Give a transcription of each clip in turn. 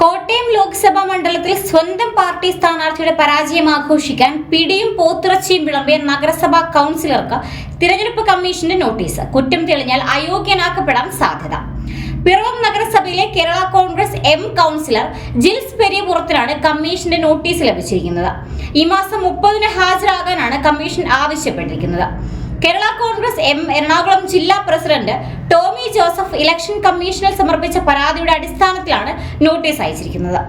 കോട്ടയം ലോക്സഭാ മണ്ഡലത്തിൽ സ്വന്തം പാർട്ടി സ്ഥാനാർത്ഥിയുടെ പരാജയം ആഘോഷിക്കാൻ പിടിയും പോത്തിറച്ചിയും വിളമ്പിയ നഗരസഭാ കൗൺസിലർക്ക് തിരഞ്ഞെടുപ്പ് കമ്മീഷന്റെ നോട്ടീസ്. കുറ്റം തെളിഞ്ഞാൽ അയോഗ്യനാക്കപ്പെടാൻ സാധ്യത. പിറവം നഗരസഭയിലെ കേരള കോൺഗ്രസ് എം കൗൺസിലർ ജിൽസ് പെരിയപുറത്തിനാണ് കമ്മീഷന്റെ നോട്ടീസ് ലഭിച്ചിരിക്കുന്നത്. ഈ മാസം മുപ്പതിന് ഹാജരാകാനാണ് കമ്മീഷൻ ആവശ്യപ്പെട്ടിരിക്കുന്നത്. കേരള കോൺഗ്രസ് എം എറണാകുളം ജില്ലാ പ്രസിഡന്റ് ടോമി ജോസഫ് ഇലക്ഷൻ കമ്മീഷനിൽ സമർപ്പിച്ച പരാതിയുടെ അടിസ്ഥാനത്തിലാണ് നോട്ടീസ് അയച്ചിരിക്കുന്നത്.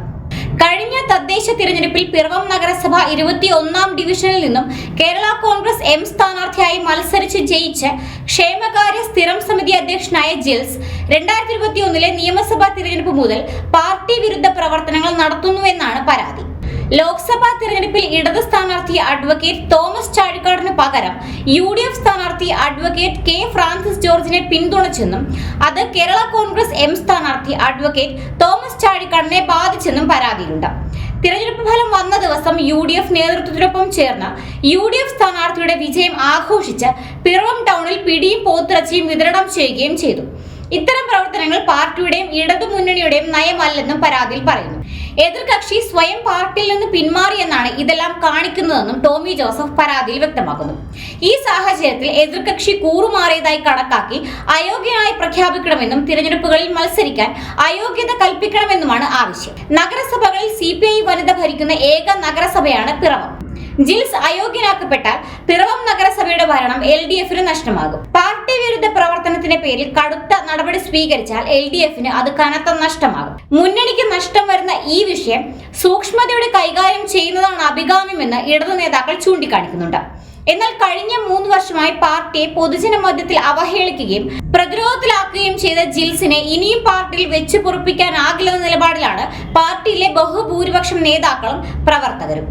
കഴിഞ്ഞ തദ്ദേശ തിരഞ്ഞെടുപ്പിൽ പിറവം നഗരസഭ ഇരുപത്തിയൊന്നാം ഡിവിഷനിൽ നിന്നും കേരള കോൺഗ്രസ് എം സ്ഥാനാർത്ഥിയായി മത്സരിച്ച് ജയിച്ച് ക്ഷേമകാര്യ സ്ഥിരം സമിതി അധ്യക്ഷനായ ജിൽസ് രണ്ടായിരത്തി ഇരുപത്തിയൊന്നിലെ നിയമസഭാ തിരഞ്ഞെടുപ്പ് മുതൽ പാർട്ടി വിരുദ്ധ പ്രവർത്തനങ്ങൾ നടത്തുന്നുവെന്നാണ് പരാതി. ലോക്സഭാ തെരഞ്ഞെടുപ്പിൽ ഇടത് സ്ഥാനാർത്ഥി അഡ്വക്കേറ്റ് തോമസ് ചാഴിക്കാടിന് പകരം യു ഡി എഫ് സ്ഥാനാർത്ഥി അഡ്വക്കേറ്റ് കെ ഫ്രാൻസിസ് ജോർജിനെ പിന്തുണച്ചെന്നും അത് കേരള കോൺഗ്രസ് എം സ്ഥാനാർത്ഥി അഡ്വക്കേറ്റ് തോമസ് ചാഴിക്കാടിനെ ബാധിച്ചെന്നും പരാതിയുണ്ട്. തിരഞ്ഞെടുപ്പ് ഫലം വന്ന ദിവസം യു ഡി എഫ് നേതൃത്വത്തിനൊപ്പം ചേർന്ന യു ഡി എഫ് സ്ഥാനാർത്ഥിയുടെ വിജയം ആഘോഷിച്ച് പിറവം ടൗണിൽ പിടിയും പോത്തിറച്ചിയും വിതരണം ചെയ്യുകയും ചെയ്തു. ഇത്തരം പ്രവർത്തനങ്ങൾ പാർട്ടിയുടെയും ഇടതുമുന്നണിയുടെയും നയമല്ലെന്നും പരാതിയിൽ പറയുന്നു. എതിർകക്ഷി സ്വയം പാർട്ടിയിൽ നിന്ന് പിന്മാറിയെന്നാണ് ഇതെല്ലാം കാണിക്കുന്നതെന്നും ടോമി ജോസഫ് പരാതിയിൽ വ്യക്തമാക്കുന്നു. ഈ സാഹചര്യത്തിൽ എതിർകക്ഷി കൂറുമാറിയതായി കണക്കാക്കി അയോഗ്യനായി പ്രഖ്യാപിക്കണമെന്നും തിരഞ്ഞെടുപ്പുകളിൽ മത്സരിക്കാൻ അയോഗ്യത കൽപ്പിക്കണമെന്നുമാണ് ആവശ്യം. നഗരസഭകളിൽ സി വനിത ഭരിക്കുന്ന ഏക നഗരസഭയാണ് പിറവം. ജിൽസ് അയോഗ്യനാക്കപ്പെട്ടാൽ പിറവം നഗരസഭയുടെ ഭരണം എൽ ഡി എഫിന് നഷ്ടമാകും. പാർട്ടി വിരുദ്ധ പ്രവർത്തനത്തിന്റെ പേരിൽ കടുത്ത നടപടി സ്വീകരിച്ചാൽ എൽ ഡി എഫിന് അത് കനത്ത നഷ്ടമാകും. മുന്നണിക്ക് നഷ്ടം വരുന്ന ഈ വിഷയം സൂക്ഷ്മതയോടെ കൈകാര്യം ചെയ്യുന്നതാണ് അഭികാമ്യമെന്ന് ഇടതു നേതാക്കൾ ചൂണ്ടിക്കാണിക്കുന്നുണ്ട്. എന്നാൽ കഴിഞ്ഞ മൂന്ന് വർഷമായി പാർട്ടിയെ പൊതുജന മധ്യത്തിൽ അവഹേളിക്കുകയും പ്രതിരോധത്തിലാക്കുകയും ചെയ്ത ജിൽസിനെ ഇനിയും പാർട്ടിയിൽ വെച്ച് പൊറുപ്പിക്കാനാകില്ലെന്ന നിലപാടിലാണ് പാർട്ടിയിലെ ബഹുഭൂരിപക്ഷം നേതാക്കളും പ്രവർത്തകരും.